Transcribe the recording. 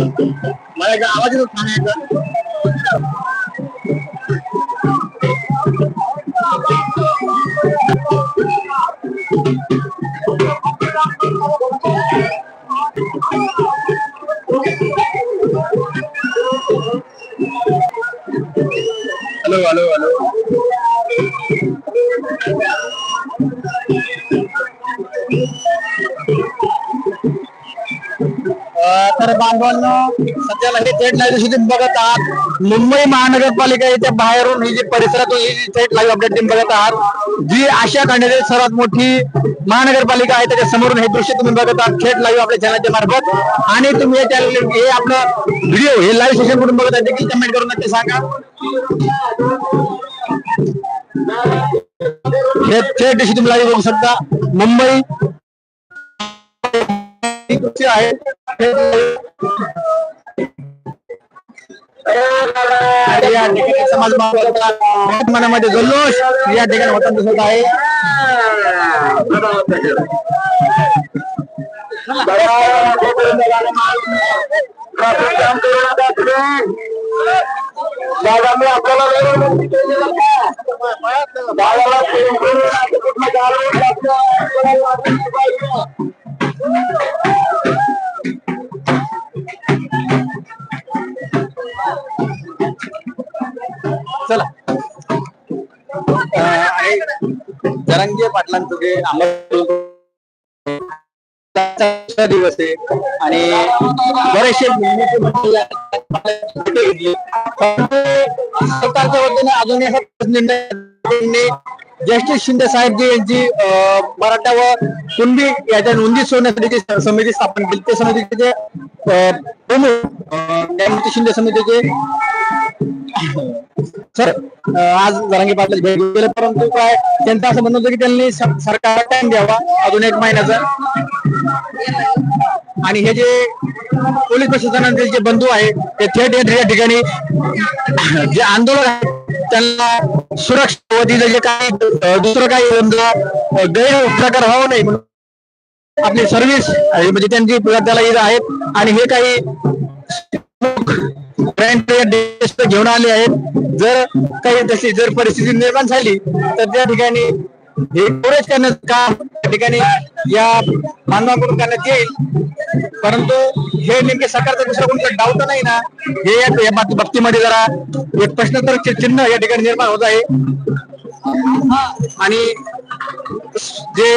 मला एक आवाज येतो ठाण्याचा हॅलो हॅलो हॅलो अं, तर बांधवांनो सध्याला हे थेट लाईव्ह जशी तुम्ही बघत आहात. मुंबई महानगरपालिका येथे बाहेरून ही जी परिसरातून ही जी थेट लाईव्ह अपडेट तुम्ही बघत आहात जी आशिया खंडातील सर्वात मोठी महानगरपालिका आहे त्याच्या समोरून हे दृश्य तुम्ही बघत आहात थेट लाईव्ह आपल्या चॅनलच्या मार्फत. आणि तुम्ही हे चॅनल हे आपलं व्हिडिओ हे लाईव्ह सेशन कुठून बघत आहे देखील कमेंट करून नक्की सांगा. हे थेट दिवशी तुम्ही लाईव्ह बघू शकता. मुंबई ही कृती आहे या ठिकाणी समाज मनामध्ये जल्लोष या ठिकाणी होताना दिसत आहे. आपल्याला दादाला चला. अं, आणि जरांगे पाटलांचं जे आम्हाला दिवस आहे. आणि बरेचसे सरकारच्या वतीने अजून निर्णय ज्येष्ठ शिंदे साहेबजी यांची अं, मराठा व कुणबी याच्या नोंदी सोडण्यासाठी जी समिती स्थापन केली त्या समितीचे प्रमुख न्यायमूर्ती शिंदे समितीचे सर आज जरांगी पाटील भेट गेले परंतु काय त्यांचं असं म्हणणं होतं की त्यांनी सरकार सरकारला टाइम द्यावा अजून एक महिन्याचा. आणि हे जे पोलीस प्रशासनाचे जे बंधू आहे ते थेट या या ठिकाणी जे आंदोलन आहे त्यांना सुरक्षा व तिथं जे काही दुसरं काही समजा गैरप्रकार व्हावं नाही म्हणून आपली सर्व्हिस म्हणजे त्यांची त्याला आहेत. आणि हे काही घेऊन आले आहेत. जर काही तशी जर परिस्थिती निर्माण झाली तर त्या ठिकाणी हे कव्हरेज करण्याचं काम त्या ठिकाणी या मानवाकडून करण्यात येईल. परंतु हे नेमके सरकारचा दुसरा कोणता डाऊट नाही ना? हे या- बाबतीमध्ये जरा एक प्रश्नोत्तर चिन्ह या ठिकाणी निर्माण होत आहे. आणि जे